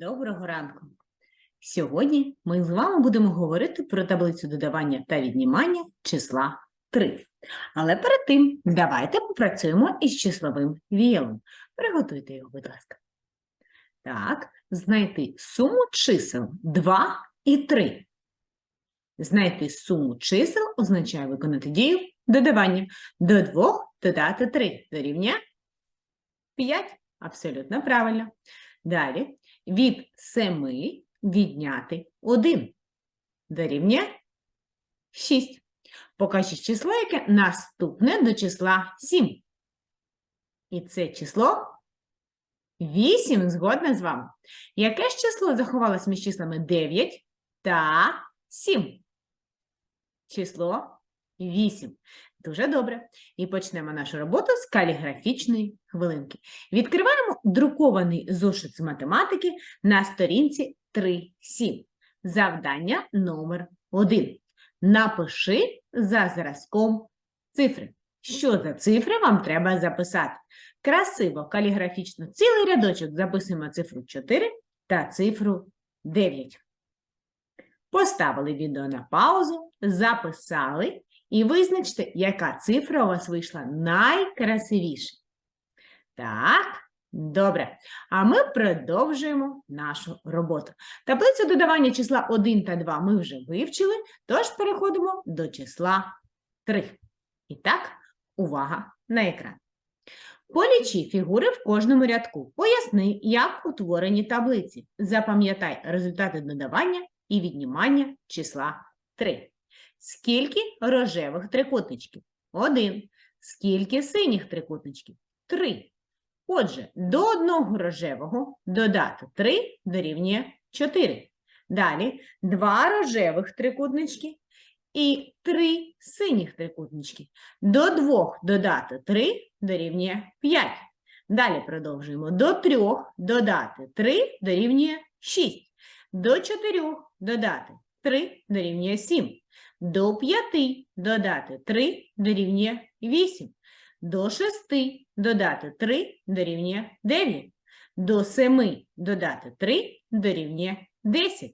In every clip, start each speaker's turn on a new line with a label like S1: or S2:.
S1: Доброго ранку! Сьогодні ми з вами будемо говорити про таблицю додавання та віднімання числа 3. Але перед тим давайте попрацюємо із числовим віялом. Приготуйте його, будь ласка. Так, знайти суму чисел 2 і 3. Знайти суму чисел означає виконати дію додавання. До 2 додати 3 дорівнює 5. Абсолютно правильно. Далі від 7 відняти 1 дорівнює 6. Покажіть число, яке наступне до числа 7. І це число 8, згодна з вами. Яке ж число заховалось між числами 9 та 7? Число 8. Дуже добре. І почнемо нашу роботу з каліграфічної хвилинки. Відкриваємо друкований зошит з математики на сторінці 3.7. Завдання номер 1. Напиши за зразком цифри. Що за цифри вам треба записати? Красиво, каліграфічно, цілий рядочок записуємо цифру 4 та цифру 9. Поставили відео на паузу, записали і визначте, яка цифра у вас вийшла найкрасивіше. Так, добре. А ми продовжуємо нашу роботу. Таблицю додавання числа 1 та 2 ми вже вивчили, тож переходимо до числа 3. І так, увага на екран. Полічи фігури в кожному рядку. Поясни, як утворені таблиці. Запам'ятай результати додавання і віднімання числа 3. Скільки рожевих трикутничків? Один. Скільки синіх трикутничків? Три. Отже, до одного рожевого додати 3 дорівнює 4. Далі два рожевих трикутнички і три синіх трикутнички. До двох додати 3 дорівнює 5. Далі продовжуємо. До трьох додати 3 дорівнює 6. До чотирьох додати 3 дорівнює 7. До 5 додати 3 дорівнює 8. До 6 додати 3 дорівнює 9. До 7 додати 3 дорівнює 10.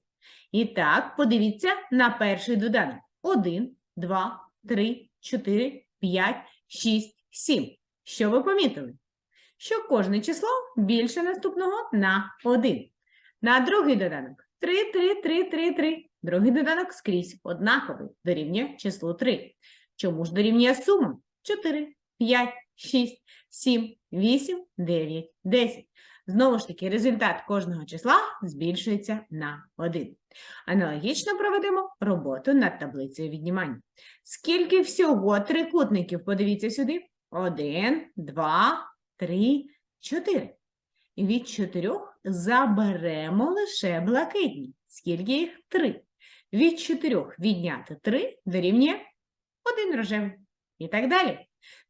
S1: І так, подивіться на перший доданок. 1, 2, 3, 4, 5, 6, 7. Що ви помітили? Що кожне число більше наступного на 1. На другий доданок 3, 3, 3, 3, 3. Другий доданок скрізь однаковий, дорівнює числу 3. Чому ж дорівнює сума? 4, 5, 6, 7, 8, 9, 10. Знову ж таки, результат кожного числа збільшується на 1. Аналогічно проведемо роботу над таблицею віднімання. Скільки всього трикутників? Подивіться сюди. 1, 2, 3, 4. І від чотирьох заберемо лише блакитні. Скільки їх? 3. Від чотирьох відняти 3 дорівнює 1 рожевий. І так далі.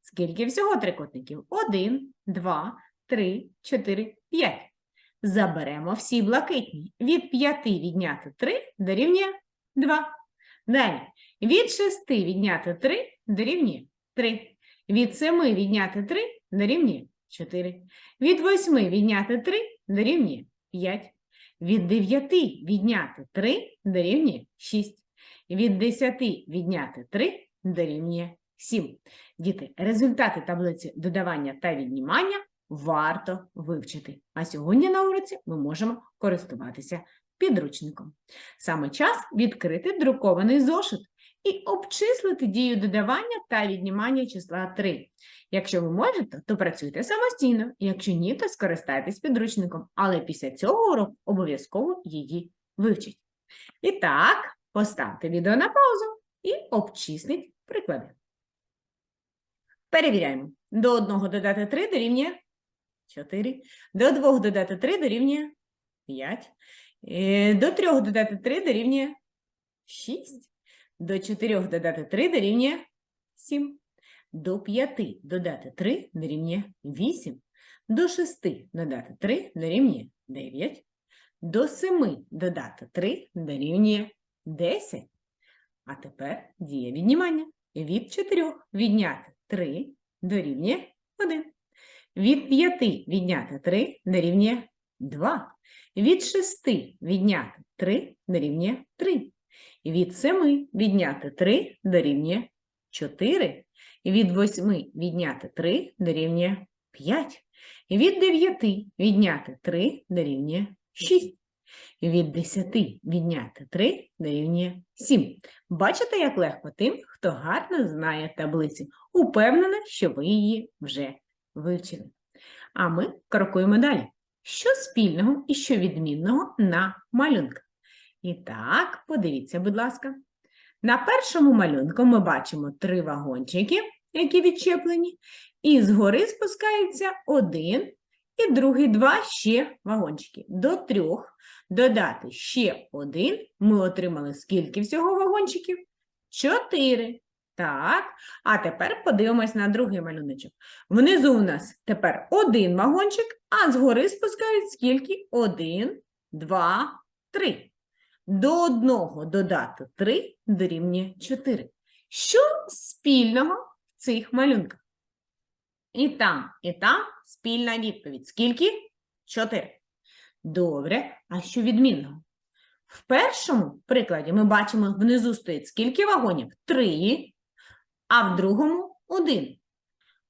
S1: Скільки всього трикутників? 1, 2, 3, 4, 5. Заберемо всі блакитні. Від 5 відняти 3 дорівнює 2. Далі. Від 6 відняти 3 дорівнює 3. Від 7 відняти 3 дорівнює 4. Від 8 відняти 3 дорівнює 5. Від 9 відняти 3 дорівнює 6. Від 10 відняти 3 дорівнює 7. Діти, результати таблиці додавання та віднімання варто вивчити. А сьогодні на уроці ми можемо користуватися підручником. Саме час відкрити друкований зошит і обчислити дію додавання та віднімання числа 3. Якщо ви можете, то працюйте самостійно, якщо ні, то скористайтесь підручником, але після цього уроку обов'язково її вивчіть. І так, поставте відео на паузу і обчисліть приклади. Перевіряємо. До 1 додати 3 дорівнює 4. До 2 додати 3 дорівнює 5. Е, До 3 додати 3 дорівнює 6. До 4 додати 3 дорівнює 7. До 5 додати 3 дорівнює 8. До 6 додати 3 дорівнює 9. До 7 додати 3 дорівнює 10. А тепер дія віднімання. Від 4 відняти 3 дорівнює 1. Від 5 відняти 3 дорівнює 2. Від 6 відняти 3 дорівнює 3. Від 7 відняти 3 дорівнює 4. Від 8 відняти 3 дорівнює 5. Від 9 відняти 3 дорівнює 6. Від 10 відняти 3 дорівнює 7. Бачите, як легко тим, хто гарно знає таблицю. Упевнена, що ви її вже вивчили. А ми крокуємо далі. Що спільного і що відмінного на малюнках? І так, подивіться, будь ласка. На першому малюнку ми бачимо три вагончики, які відчеплені, і згори спускається один і другий два ще вагончики. До трьох додати ще один. Ми отримали скільки всього вагончиків? Чотири. Так, а тепер подивимось на другий малюночок. Внизу у нас тепер один вагончик, а згори спускають скільки? Один, два, три. До одного додати три дорівнює чотири. Що спільного в цих малюнках? І там, і там спільна відповідь. Скільки? Чотири. Добре, а що відмінного? В першому прикладі ми бачимо, внизу стоїть скільки вагонів? Три, а в другому один.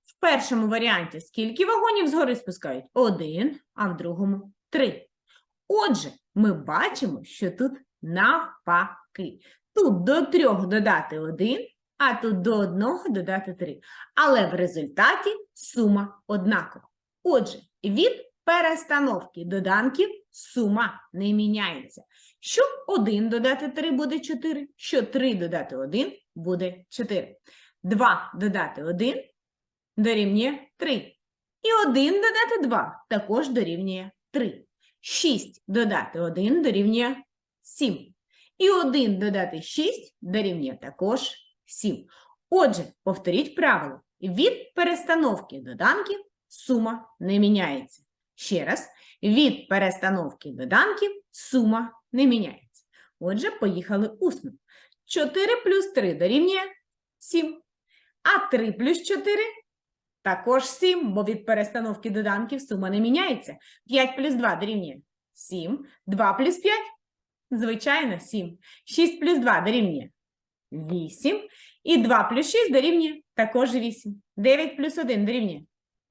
S1: В першому варіанті скільки вагонів згори спускають? Один, а в другому три. Отже, ми бачимо, що тут навпаки. Тут до трьох додати один, а тут до одного додати три. Але в результаті сума однакова. Отже, від перестановки доданків сума не міняється. Що 1 додати 3 буде 4, що 3 додати 1 буде 4. 2 додати 1 дорівнює 3. І 1 додати 2 також дорівнює 3. 6 додати 1 дорівнює 7. І 1 додати 6 дорівнює також 7. Отже, повторіть правило. Від перестановки доданків сума не міняється. Ще раз, від перестановки доданків сума не міняється. Отже, поїхали усно. 4 плюс 3 дорівнює 7. А 3 плюс 4 також 7, бо від перестановки доданків сума не міняється. 5 плюс 2 дорівнює 7. 2 плюс 5 звичайно 7. 6 плюс 2 дорівнює 8. І 2 плюс 6 дорівнює також 8. 9 плюс 1 дорівнює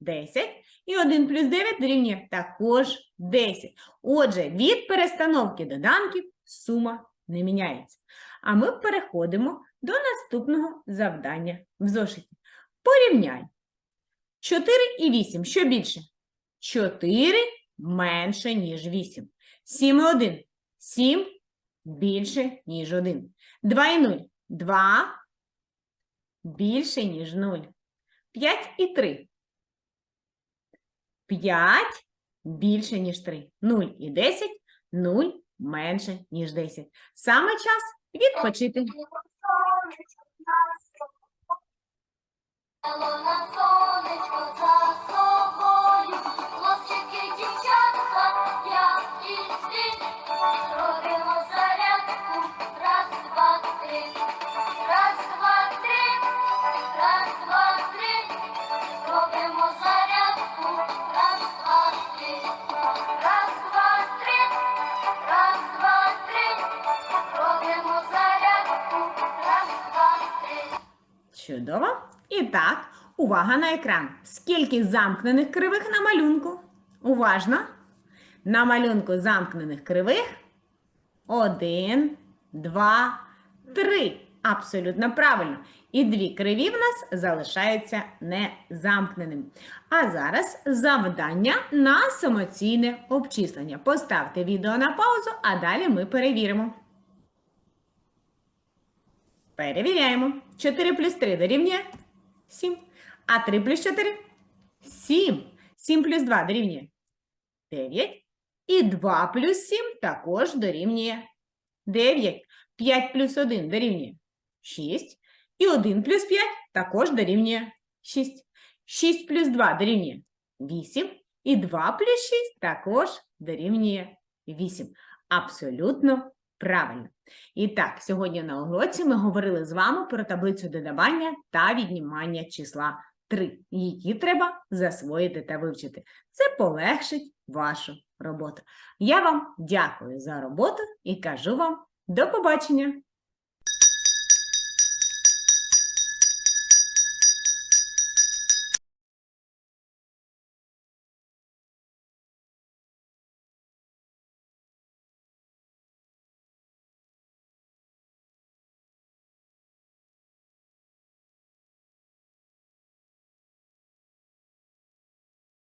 S1: 10. І 1 плюс 9 дорівнює також 10. Отже, від перестановки доданків сума не міняється. А ми переходимо до наступного завдання в зошиті. Порівняй. 4 і 8. Що більше? 4 менше, ніж 8. 7 і 1. 7 більше, ніж 1. 2 і 0. 2 більше, ніж 0. 5 і 3. 5 більше, ніж 3. 0 і 10. 0 менше, ніж 10. Саме час відпочити.
S2: сонечко за собою,
S1: Чудово. І так, увага на екран. Скільки замкнених кривих на малюнку? Уважно. На малюнку замкнених кривих. Один, два, три. Абсолютно правильно. І дві криві в нас залишаються незамкненими. А зараз завдання на самоційне обчислення. Поставте відео на паузу, а далі ми перевіримо. Перевіряємо. 4 плюс 3 дорівнює 7. А 3 плюс 4 7. 7 плюс 2 дорівнює 9. І 2 плюс 7 також дорівнює 9. 5 плюс 1 дорівнює 6. І 1 плюс 5 також дорівнює 6. 6 плюс 2 дорівнює 8. І 2 плюс 6 також дорівнює 8. Абсолютно правильно. І так, сьогодні на уроці ми говорили з вами про таблицю додавання та віднімання числа 3. Її треба засвоїти та вивчити. Це полегшить вашу роботу. Я вам дякую за роботу і кажу вам до побачення!